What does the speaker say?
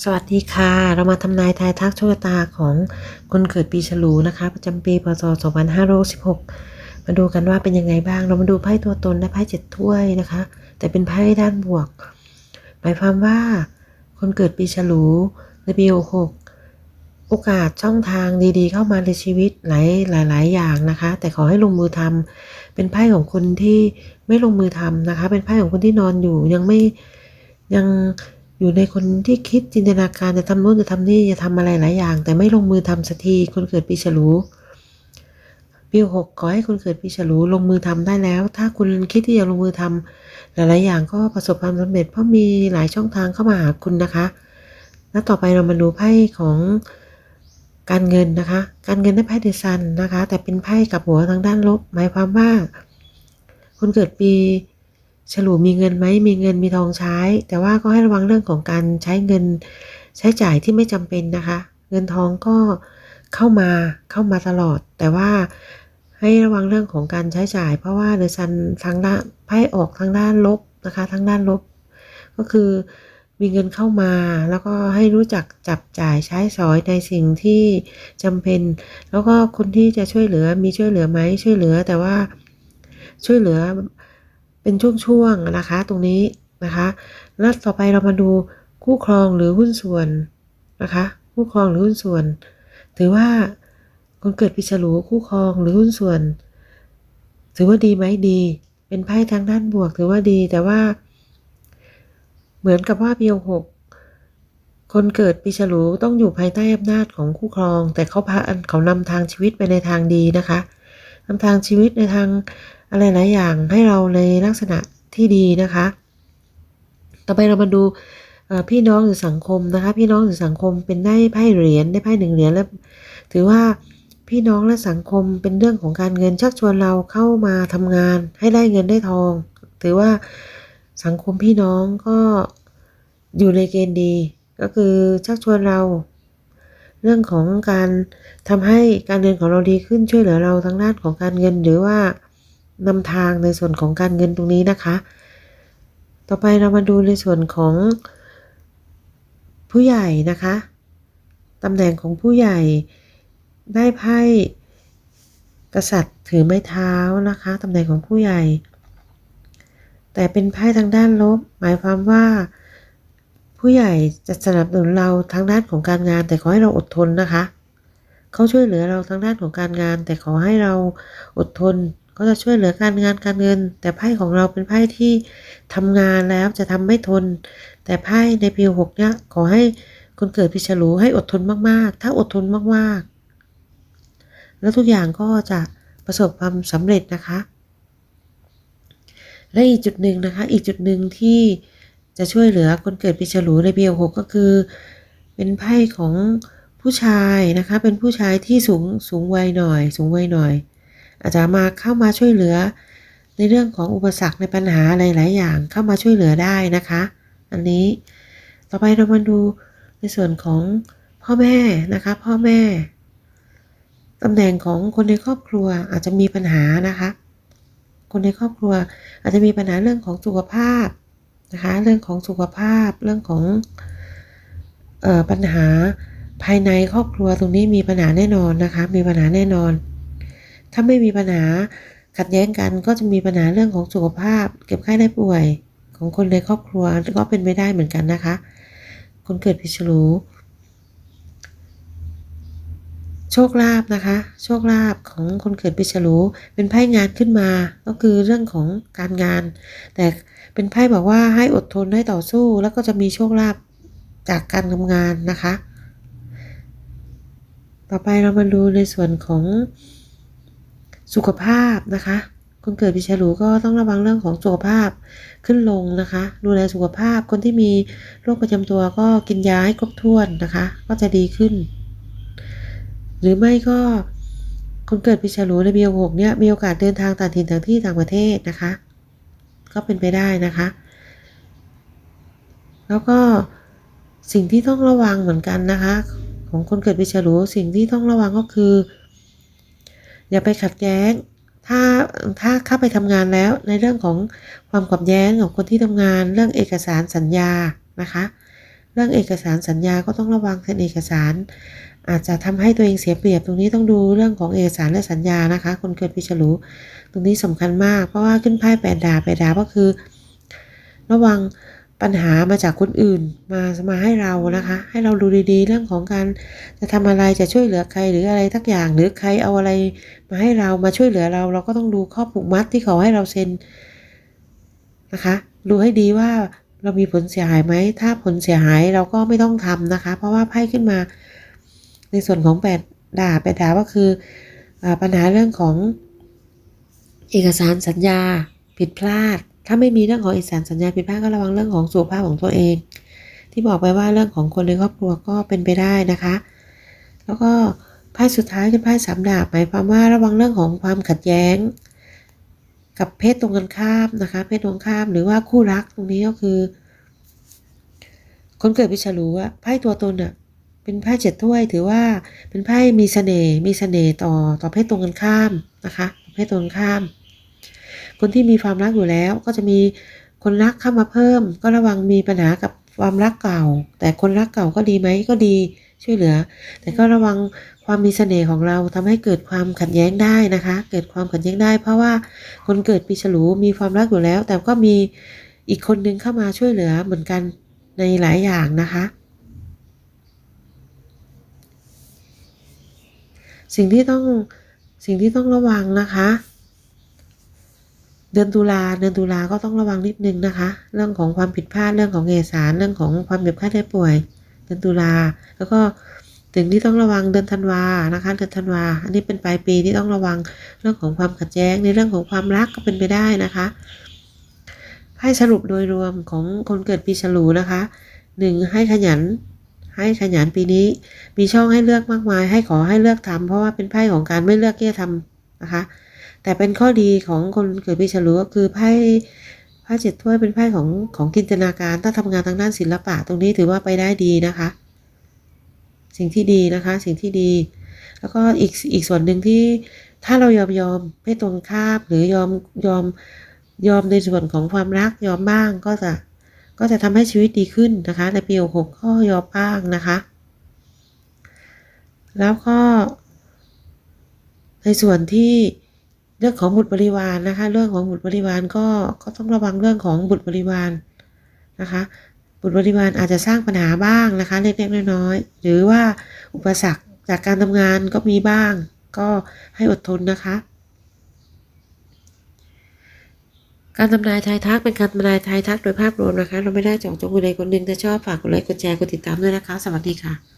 สวัสดีค่ะ เรามาทำนายทายทักโชคตาของคนเกิดปีฉลูนะคะ ประจำปีพศ2516 มาดูกันว่าเป็นยังไงบ้าง เรามาดูไพ่ตัวตนและไพ่เจ็ดถ้วยนะคะ แต่เป็นไพ่ด้านบวก หมายความว่า คนเกิดปีฉลูในปี66โอกาสช่องทางดีๆ เข้ามาในชีวิตหลายหลายหลายอย่างนะคะ แต่ขอให้ลงมือทำเป็นไพ่ของคนที่ไม่ลงมือทำนะคะ เป็นไพ่ของคนที่นอนอยู่ยังไม่ยัง อยู่ในคนที่คิดจินตนาการจะทำโน่นจะทำนี่จะทำอะไรหลายอย่าง แต่ไม่ลงมือทำสักทีคนเกิดปีฉลูปีหกขอให้คนเกิดปีฉลูลงมือทำได้แล้ว ถ้าคุณคิดที่จะลงมือทำหลายๆ อย่างก็ประสบความสำเร็จ เพราะมีหลายช่องทางเข้ามาหาคุณนะคะ แล้วต่อไปเรามาดูไพ่ของการเงินนะคะ การเงินได้ไพ่เดซันนะคะ แต่เป็นไพ่กับหัวทางด้านลบ หมายความว่าคนเกิดปี ฉลูมีเงินไหมมีเงินมีทองใช้ แต่ว่าก็ให้ระวังเรื่องของการใช้เงินใช้จ่ายที่ไม่จำเป็นนะคะ เงินทองก็เข้ามาเข้ามาตลอด แต่ว่าให้ระวังเรื่องของการใช้จ่าย เพราะว่าเดือซันทางด้านไพ่ออกทางด้านลบนะคะทางด้านลบ ก็คือมีเงินเข้ามา แล้วก็ให้รู้จักจับจ่ายใช้สอยในสิ่งที่จำเป็น แล้วก็คนที่จะช่วยเหลือมีช่วยเหลือไหมช่วยเหลือ แต่ว่าช่วยเหลือ เป็นช่วงๆนะคะ ตรงนี้นะคะแล้วต่อไปเรามาดูคู่ครองหรือหุ้นส่วนนะคะ คู่ครองหรือหุ้นส่วน ถือว่าคนเกิดปีฉลูคู่ครองหรือหุ้นส่วน ถือว่าดีไหมดี เป็นไพ่ทางด้านบวก ถือว่าดีแต่ว่า เหมือนกับว่าปีหกคนเกิดปีฉลูต้องอยู่ภายใต้อำนาจของคู่ครอง แต่เขาพาเขานำทางชีวิตไปในทางดีนะคะนำทางชีวิตในทาง อะไรหลายอย่างให้เราในลักษณะที่ดีนะคะ ต่อไปเรามาดูพี่น้องหรือสังคมนะคะ พี่น้องหรือสังคมเป็นได้ไพ่เหรียญได้ไพ่หนึ่งเหรียญแล้วถือว่าพี่น้องและสังคมเป็นเรื่องของการเงินชักชวนเราเข้ามาทำงานให้ได้เงินได้ทอง ถือว่าสังคมพี่น้องก็อยู่ในเกณฑ์ดี ก็คือชักชวนเรา เรื่องของการทำให้การเงินของเราดีขึ้นช่วยเหลือเราทางด้านของการเงินหรือว่า นำทางในส่วนของการเงินตรงนี้นะคะ ต่อไปเรามาดูในส่วนของผู้ใหญ่นะคะตำแหน่งของผู้ใหญ่ได้ไพ่กษัตริย์ถือไม้เท้านะคะตำแหน่งของผู้ใหญ่ แต่เป็นไพ่ทางด้านลบ หมายความว่า ผู้ใหญ่จะสนับสนุนเราทางด้านของการงาน แต่ขอให้เราอดทนนะคะ เขาช่วยเหลือเราทางด้านของการงาน แต่ขอให้เราอดทน ก็จะช่วยเหลือการงานการเงิน แต่ไพ่ของเราเป็นไพ่ที่ทำงานแล้วจะทำไม่ทน แต่ไพ่ในปีหกเนี้ยขอให้คนเกิดพิฉลูให้อดทนมากๆ ถ้าอดทนมากๆ แล้วทุกอย่างก็จะประสบความสำเร็จนะคะ และอีกจุดหนึ่งนะคะ อีกจุดหนึ่งที่จะช่วยเหลือคนเกิดปีฉลูในปีหกก็คือ เป็นไพ่ของผู้ชายนะคะ เป็นผู้ชายที่สูงสูงวัยหน่อย สูงวัยหน่อย อาจจะมาเข้ามาช่วยเหลือ ในเรื่องของอุปสรรคในปัญหาหลาย ๆ อย่างเข้ามาช่วยเหลือได้นะคะ อันนี้ต่อไปเรามาดูในส่วนของพ่อแม่นะคะ พ่อแม่ตำแหน่งของคนในครอบครัวอาจจะมีปัญหานะคะ คนในครอบครัวอาจจะมีปัญหาเรื่องของสุขภาพนะคะ เรื่องของสุขภาพ เรื่องของออปัญหาภายในครอบครัวตรงนี้มีปัญหาแน่นอนนะคะ มีปัญหาแน่นอน ถ้าไม่มีปัญหาขัดแย้งกันก็จะมีปัญหาเรื่องของสุขภาพ เก็บไข้ได้ป่วยของคนในครอบครัวก็เป็นไปได้เหมือนกันนะคะ คนเกิดพิชรูโชคลาภนะคะ โชคลาภของคนเกิดพิชรูเป็นไพ่งานขึ้นมา ก็คือเรื่องของการงาน แต่เป็นไพ่บอกว่าให้อดทนให้ต่อสู้ แล้วก็จะมีโชคลาภจากการทำงานนะคะ ต่อไปเรามาดูในส่วนของ สุขภาพนะคะคนเกิดปีฉลูก็ต้องระวังเรื่องของสุขภาพขึ้นลงนะคะ ดูแลสุขภาพคนที่มีโรคประจำตัวก็กินยาให้ครบถ้วนนะคะ ก็จะดีขึ้น หรือไม่ก็คนเกิดปีฉลูในปีหกเนี่ยมีโอกาสเดินทางต่างถิ่นต่างที่ต่างประเทศนะคะ ก็เป็นไปได้นะคะ แล้วก็สิ่งที่ต้องระวังเหมือนกันนะคะ ของคนเกิดปีฉลูสิ่งที่ต้องระวังก็คือ อย่าไปขัดแย้ง ถ้าถ้าเข้าไปทำงานแล้ว ในเรื่องของความขัดแย้งของคนที่ทำงาน เรื่องเอกสารสัญญานะคะ เรื่องเอกสารสัญญาก็ต้องระวังเซ็นเอกสาร อาจจะทำให้ตัวเองเสียเปรียบตรงนี้ต้องดูเรื่องของเอกสารและสัญญานะคะ คนเกิดปีฉลูตรงนี้สำคัญมาก เพราะว่าขึ้นไพ่แปดดาบแปดดาบก็คือ ระวัง ปัญหามาจากคนอื่นมามาให้เรานะคะ ให้เราดูดีๆ เรื่องของการจะทำอะไรจะช่วยเหลือใครหรืออะไรทักอย่างหรือใครเอาอะไร มาให้เรามาช่วยเหลือเรา เราก็ต้องดูข้อผูกมัดที่เขาให้เราเซ็นนะคะดูให้ดีว่าเรามีผลเสียหายไหมถ้าผลเสียหายเราก็ไม่ต้องทำนะคะ เพราะว่าไพ่ขึ้นมา ในส่วนของแปดดาบแปดดาบก็คืออปัญหาเรื่องของเอกสารสัญญาผิดพลาด ถ้าไม่มีเรื่องของเอกสารสัญญาผิดพลาดก็ระวังเรื่องของสุขภาพของตัวเอง ที่บอกไปว่าเรื่องของคนในครอบครัวก็เป็นไปได้นะคะ แล้วก็ไพ่สุดท้ายคือไพ่สามดาบหมายความว่าระวังเรื่องของความขัดแย้ง กับเพศตรงกันข้ามนะคะ เพศตรงข้ามหรือว่าคู่รักตรงนี้ก็คือ คนเกิดพิฉลูอะไพ่ตัวตนอะเป็นไพ่เจ็ดถ้วยถือว่าเป็นไพ่มีเสน่ห์มีเสน่ห์ต่อต่อเพศตรงกันข้ามนะคะ เพศตรงกันข้าม คนที่มีความรักอยู่แล้ว ก็จะมีคนรักเข้ามาเพิ่ม ก็ระวังมีปัญหากับความรักเก่า แต่คนรักเก่าก็ดีไหมก็ดีช่วยเหลือ แต่ก็ระวังความมีเสน่ห์ของเราทำให้เกิดความขัดแย้งได้นะคะ เกิดความขัดแย้งได้ เพราะว่าคนเกิดปีฉลูมีความรักอยู่แล้ว แต่ก็มีอีกคนนึงเข้ามาช่วยเหลือเหมือนกันในหลายอย่างนะคะ สิ่งที่ต้องสิ่งที่ต้องระวังนะคะ เดือนตุลาเดือนตุลาก็ต้องระวังนิดนึงนะคะ เรื่องของความผิดพลาดเรื่องของเอกสารเรื่องของความเจ็บไข้ได้ป่วย เดือนตุลาแล้วก็ถึงที่ต้องระวังเดือนธันวานะคะเดือนธันวาอันนี้เป็นปลายปีที่ต้องระวังเรื่องของความขัดแย้งในเรื่องของความรักก็เป็นไปได้นะคะให้สรุปโดยรวมของคนเกิดปีฉลูนะคะหนึ่งให้ขยัน ให้ขยันปีนี้ มีช่องให้เลือกมากมาย ให้ขอให้เลือกทำเพราะว่าเป็นไพ่ของการไม่เลือกที่จะทำนะคะ แต่เป็นข้อดีของคนเกิดปีฉลูก็คือไพ่ไพ่เจ็ดถ้วยเป็นไพ่ของของจินตนาการถ้าทำงานทางด้านศิลปะ ตรงนี้ถือว่าไปได้ดีนะคะ สิ่งที่ดีนะคะ สิ่งที่ดี แล้วก็อีกอีกส่วนหนึ่งที่ถ้าเรายอมยอมไม่ตรงข้ามหรือยอมยอมยอมในส่วนของความรักยอมบ้างก็จะก็จะทำให้ชีวิตดีขึ้นนะคะ ในปีหกก็ยอมบ้างนะคะ แล้วก็ ในส่วนที่ เรื่องของบุตรบริวารนะคะ เรื่องของบุตรบริวารก็ก็ต้องระวังเรื่องของบุตรบริวารนะคะ บุตรบริวารอาจจะสร้างปัญหาบ้างนะคะเล็กๆน้อยๆหรือว่าอุปสรรคจากการทำงานก็มีบ้าง ก็ให้อดทนนะคะ การทำนายทายทักเป็นการทำนายทายทักโดยภาพรวมนะคะ เราไม่ได้เจาะจงคนใดคนหนึ่งถ้าชอบฝากกดไลค์กดแชร์กดติดตามด้วยนะคะ สวัสดีค่ะ